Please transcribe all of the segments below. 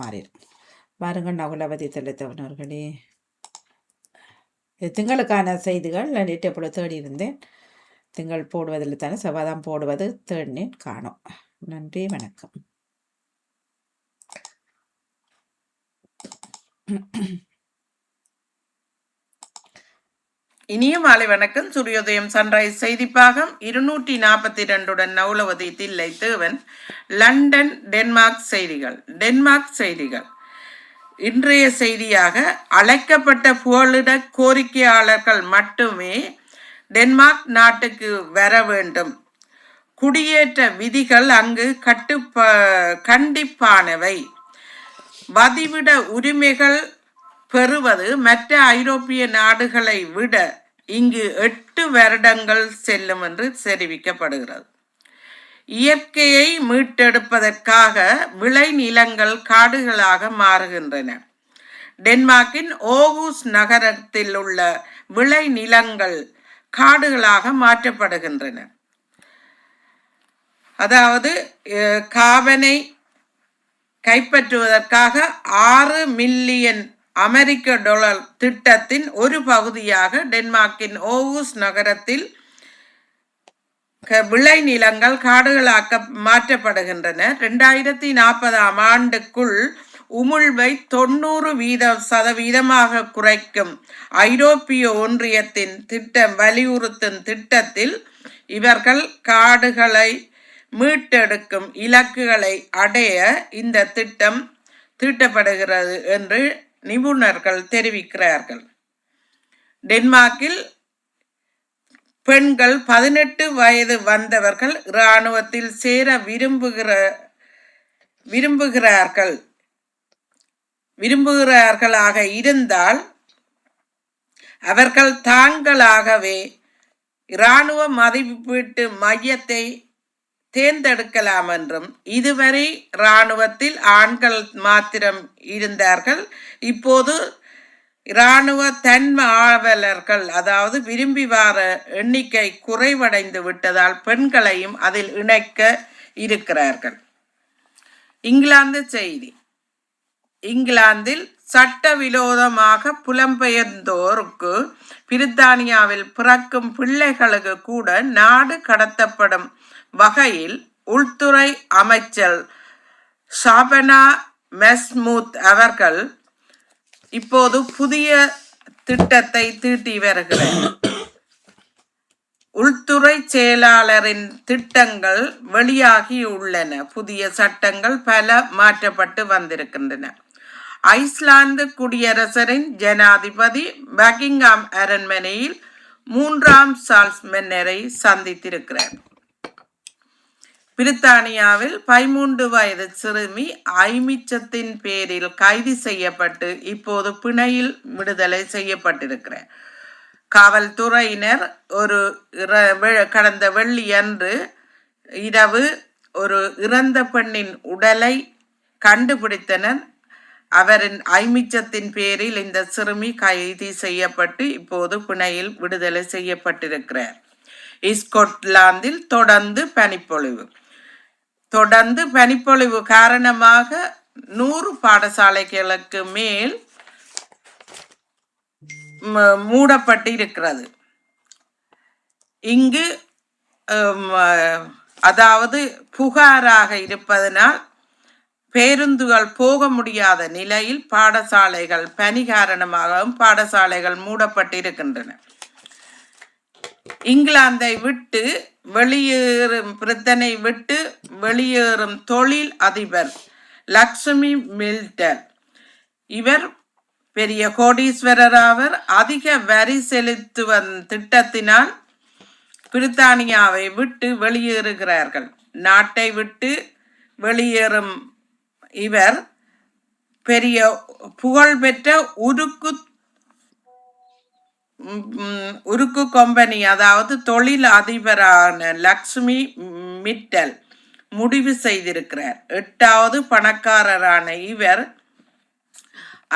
மாறிடும் பாருங்கள் நகுலவதி தெளித்தவனர்களே இது திங்களுக்கான செய்திகள். நேற்று எப்பொழுது தேடி இருந்தேன் திங்கள் போடுவதில் தானே செவ்வாதான் போடுவது தேடினேன் காணோம். நன்றி வணக்கம். இனிய மாலை வணக்கம். சூரியோதயம் சன்ரைஸ் செய்திப்பாகம் இருநூற்றி நாற்பத்தி ரெண்டுடன் நவுலவதி தில்லை தேவன். லண்டன் டென்மார்க் செய்திகள் டென்மார்க் செய்திகள். இன்றைய செய்தியாக அழைக்கப்பட்ட புகலிட கோரிக்கையாளர்கள் மட்டுமே டென்மார்க் நாட்டுக்கு வர வேண்டும். குடியேற்ற விதிகள் அங்கு கட்டுப்ப கண்டிப்பானவை. வதிவிட உரிமைகள் பெறுவது மற்ற ஐரோப்பிய நாடுகளை விட இங்கு எட்டு வருடங்கள் செல்லும் என்று தெரிவிக்கப்படுகிறது. இயற்கையை மீட்டெடுப்பதற்காக விளைநிலங்கள் காடுகளாக மாறுகின்றன. டென்மார்க்கின் ஓகூஸ் நகரத்தில் உள்ள விளைநிலங்கள் காடுகளாக மாற்றப்படுகின்றன. அதாவது காபனை காவனை கைப்பற்றுவதற்காக ஆறு மில்லியன் அமெரிக்க டொலர் திட்டத்தின் ஒரு பகுதியாக டென்மார்க்கின் ஓவூஸ் நகரத்தில் விளை விளைநிலங்கள் காடுகளாக்க மாற்றப்படுகின்றன. ரெண்டாயிரத்தி நாற்பதாம் ஆண்டுக்குள் உமிழ்வை தொண்ணூறு வீத சதவீதமாக குறைக்கும் ஐரோப்பிய ஒன்றியத்தின் திட்டம் வலியுறுத்தும் திட்டத்தில் இவர்கள் காடுகளை மீட்டெடுக்கும் இலக்குகளை அடைய இந்த திட்டம் தீட்டப்படுகிறது என்று நிபுணர்கள் தெரிவிக்கிறார்கள். டென்மார்க்கில் பெண்கள் பதினெட்டு வயது வந்தவர்கள் இராணுவத்தில் சேர விரும்புகிற விரும்புகிறார்கள். விரும்புகிறார்களாக இருந்தால் அவர்கள் தாங்களாகவே இராணுவ மதிப்பீட்டு மையத்தை தேர்ந்தெடுக்கலாம் என்றும் இதுவரை இராணுவத்தில் ஆண்கள் மாத்திரம் இருந்தார்கள். இப்போது இராணுவ தன்மாவலர்கள் அதாவது விரும்பி வார எண்ணிக்கை குறைவடைந்து விட்டதால் பெண்களையும் அதில் இணைக்க இருக்கிறார்கள். இங்கிலாந்து செய்தி. இங்கிலாந்தில் சட்டவிரோதமாக புலம்பெயர்ந்தோருக்கு பிரித்தானியாவில் பிறக்கும் பிள்ளைகளுக்கு கூட நாடு கடத்தப்படும் வகையில் உள்துறை அமைச்சர் ஷாபனா மெஸ்மூத் அவர்கள் இப்போது புதிய திட்டத்தை தீட்டி வருகிறார். உள்துறை செயலாளரின் திட்டங்கள் வெளியாகி உள்ளன புதிய சட்டங்கள் பல மாற்றப்பட்டு வந்திருக்கின்றன. ஐஸ்லாந்து குடியரசரின் ஜனாதிபதி பக்கிங்ஹாம் அரண்மனையில் மூன்றாம் சார்ல்ஸ் மன்னரை சந்தித்திருக்கிறார். பிரித்தானியாவில் பதிமூன்று வயது சிறுமி ஐமிச்சத்தின் பேரில் கைது செய்யப்பட்டு இப்போது பிணையில் விடுதலை செய்யப்பட்டிருக்கிறார். காவல்துறையினர் ஒரு இற- வெ- கடந்த வெள்ளியன்று இரவு ஒரு இறந்த பெண்ணின் உடலை கண்டுபிடித்தனர். அவரின் ஐமிச்சத்தின் பேரில் இந்த சிறுமி கைது செய்யப்பட்டு இப்போது பிணையில் விடுதலை செய்யப்பட்டிருக்கிறார். ஸ்கொட்லாந்தில் தொடர்ந்து பனிப்பொழிவு. தொடர்ந்து பனிப்பொழிவு காரணமாக நூறு பாடசாலைகளுக்கு மேல் மூடப்பட்டு இருக்கிறது இங்கு அதாவது புகாராக இருப்பதனால் பேருந்துகள் போக முடியாத நிலையில் பாடசாலைகள் பனி காரணமாகவும் பாடசாலைகள் மூடப்பட்டிருக்கின்றன. இங்கிலாந்தை விட்டு வெளியேறும் பிரித்தனை விட்டு வெளியேறும் தொழில் அதிபர் லக்ஷ்மி மில்டன். இவர் பெரிய கோடீஸ்வரர் ஆவர். அதிக வரி செலுத்துவன் திட்டத்தினால் பிரித்தானியாவை விட்டு வெளியேறுகிறார்கள். நாட்டை விட்டு வெளியேறும் இவர் பெரிய புகழ்பெற்ற உருக்கு உருக்கு கம்பெனி அதாவது தொழில் அதிபரான லக்ஷ்மி மிட்டல் முடிவு செய்திருக்கிறார். எட்டாவது பணக்காரரான இவர்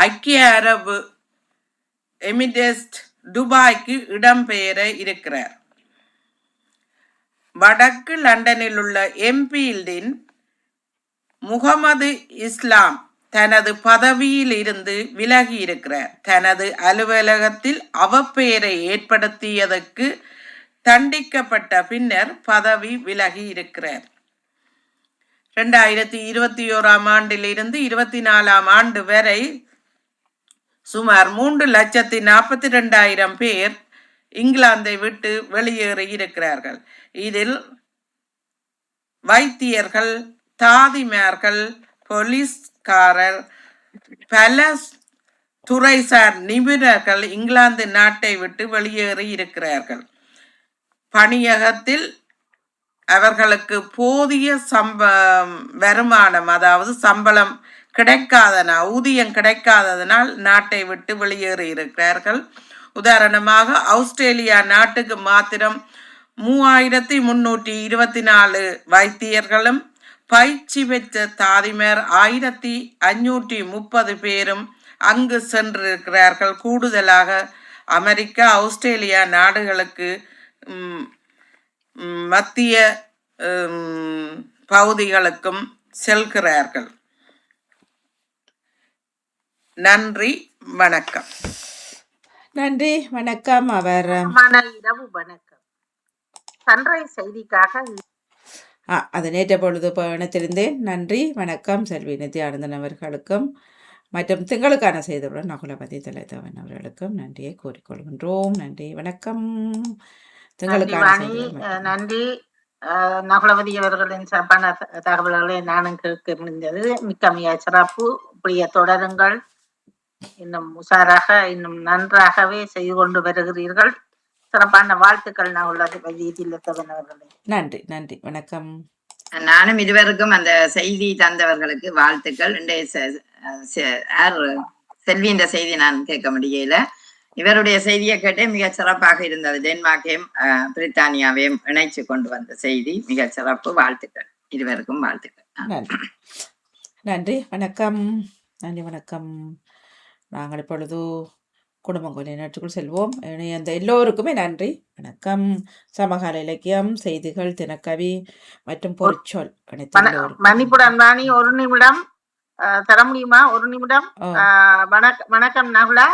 ஐக்கிய அரபு எமிடெஸ்ட் துபாய்க்கு இடம்பெயர இருக்கிறார். வடக்கு லண்டனில் உள்ள எம்பீல்டின் முகமது இஸ்லாம் தனது பதவியில் இருந்து விலகி இருக்கிறார் தனது அலுவலகத்தில் அவப்பெயரை ஏற்படுத்தியதற்கு தண்டிக்கப்பட்ட பின்னர் பதவி விலகி இருக்கிறார் ரெண்டாயிரத்தி இருபத்தி ஓராம் ஆண்டிலிருந்து இருபத்தி நாலாம் ஆண்டு வரை சுமார் மூன்று லட்சத்தி நாற்பத்தி ரெண்டாயிரம் பேர் இங்கிலாந்தை விட்டு வெளியேறி இருக்கிறார்கள் இதில் வைத்தியர்கள் தாதிமார்கள் போலீஸ்காரர் பல துறைசார் நிபுணர்கள் இங்கிலாந்து நாட்டை விட்டு வெளியேறி இருக்கிறார்கள். பணியகத்தில் அவர்களுக்கு போதிய சம்ப வருமானம் அதாவது சம்பளம் கிடைக்காதனால் ஊதியம் கிடைக்காததனால் நாட்டை விட்டு வெளியேறி இருக்கிறார்கள். உதாரணமாக ஆஸ்திரேலியா நாட்டுக்கு மாத்திரம் மூவாயிரத்தி முன்னூற்றி இருபத்தி நாலு வைத்தியர்களும் பயிற்சி பெற்ற தாதிமர் ஆயிரத்தி அஞ்சூற்றி முப்பது பேரும் அங்கு சென்றிருக்கிறார்கள். கூடுதலாக அமெரிக்கா ஆஸ்திரேலியா நாடுகளுக்கு மத்திய பகுதிகளுக்கும் செல்கிறார்கள். நன்றி வணக்கம். நன்றி வணக்கம் அவர். மன இரவு வணக்கம். சன்ரைஸ் செய்திக்காக அது நேற்ற பொழுது பயணத்திருந்தேன் நன்றி வணக்கம் செல்வி நித்யானந்தன் அவர்களுக்கும் மற்றும் திங்களுக்கான செய்தியுடன் நகுலபதி தலைத்தவன் அவர்களுக்கும் நன்றியை கூறிக்கொள்கின்றோம். நன்றி வணக்கம். திங்களுக்கான நன்றி. அஹ் நகுலவதி அவர்களின் சிறப்பான தகவல்களை நானும் கேட்க முடிந்தது. மிக்க மிக சிறப்பு. இப்படியே தொடருங்கள். இன்னும் உஷாராக இன்னும் நன்றாகவே செய்து கொண்டு வருகிறீர்கள். சிறப்பான வாழ்த்துக்கள் நகுலவதி தில்லத்தவன் அவர்களே நன்றி நன்றி. வணக்கம். நானும் இருவருக்கும் அந்த செய்தி தந்தவர்களுக்கு வாழ்த்துக்கள். இன்றைய செ- செ- யார்? செல்வியின் செய்தி நான் கேட்க முடியல. இவருடைய செய்தியை கேட்டே மிக சிறப்பாக இருந்தது. டென்மார்க்கையும் பிரித்தானியாவையும் இணைச்சு கொண்டு வந்த செய்தி. மிக சிறப்பு. வாழ்த்துக்கள். இருவருக்கும் வாழ்த்துக்கள். நன்றி. நன்றி. வணக்கம். நன்றி வணக்கம். நாங்கள் இப்பொழுது குடும்பங்களின் நேற்றுக்குள் செல்வோம். அந்த எல்லோருக்குமே நன்றி. வணக்கம். சமகால இலக்கியம் செய்திகள் தினக்கவி மற்றும் எல்லோருக்கும். மன்னிப்புடன் வாணி ஒரு நிமிடம். தர முடியுமா? ஒரு நிமிடம். வணக்கம் வணக்கம் நகுலா.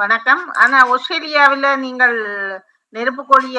வணக்கம். ஆனா ஆஸ்திரேலியாவில் நீங்கள் நெருப்பு கோழியை